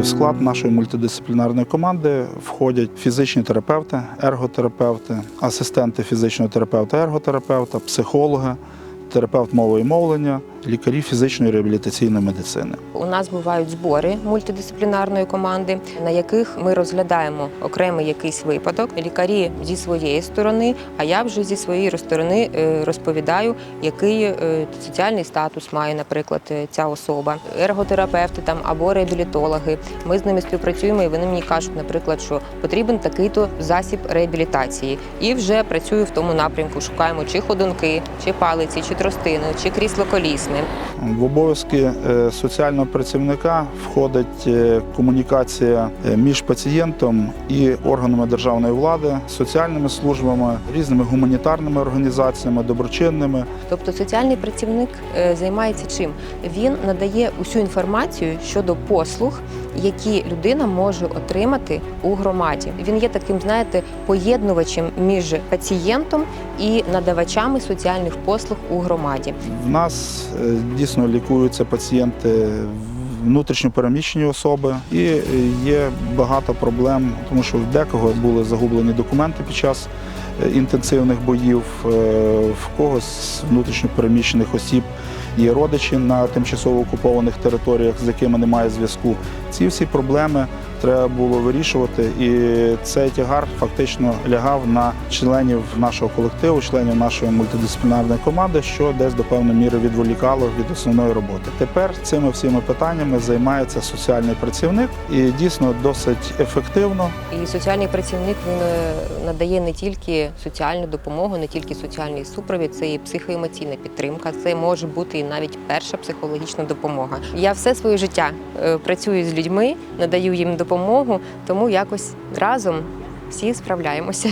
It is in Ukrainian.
В склад нашої мультидисциплінарної команди входять фізичні терапевти, ерготерапевти, асистенти фізичного терапевта, ерготерапевта, психологи, терапевт мови і мовлення, лікарі фізичної реабілітаційної медицини. У нас бувають збори мультидисциплінарної команди, на яких ми розглядаємо окремий якийсь випадок. Лікарі зі своєї сторони, а я вже зі своєї сторони е, розповідаю, який е, соціальний статус має, наприклад, е, ця особа. Ерготерапевти там або реабілітологи. Ми з ними співпрацюємо, і вони мені кажуть, наприклад, що потрібен такий-то засіб реабілітації. І вже працюю в тому напрямку. Шукаємо чи ходунки, чи палиці, чи тростину, чи крісло колісне. В обов'язки е, соціального працівника входить е, комунікація е, між пацієнтом і органами державної влади, соціальними службами, різними гуманітарними організаціями, доброчинними. Тобто соціальний працівник займається чим? Він надає усю інформацію щодо послуг, які людина може отримати у громаді. Він є таким, знаєте, поєднувачем між пацієнтом і надавачами соціальних послуг у громаді. В нас е, дійсно лікуються пацієнти внутрішньо переміщені особи, і е, є багато проблем, тому що в декого були загублені документи під час е, інтенсивних боїв, е, в когось внутрішньопереміщених внутрішньо переміщених осіб. Є родичі на тимчасово окупованих територіях, з якими немає зв'язку. Ці всі проблеми треба було вирішувати, і цей тягар фактично лягав на членів нашого колективу, членів нашої мультидисциплінарної команди, що десь до певної міри відволікало від основної роботи. Тепер цими всіми питаннями займається соціальний працівник і дійсно досить ефективно. І соціальний працівник він е, надає не тільки соціальну допомогу, не тільки соціальний супровід, це і психоемоційна підтримка. Це може бути і навіть перша психологічна допомога. Я все своє життя е, працюю з людьми, надаю їм допомогу, тому якось разом всі справляємося.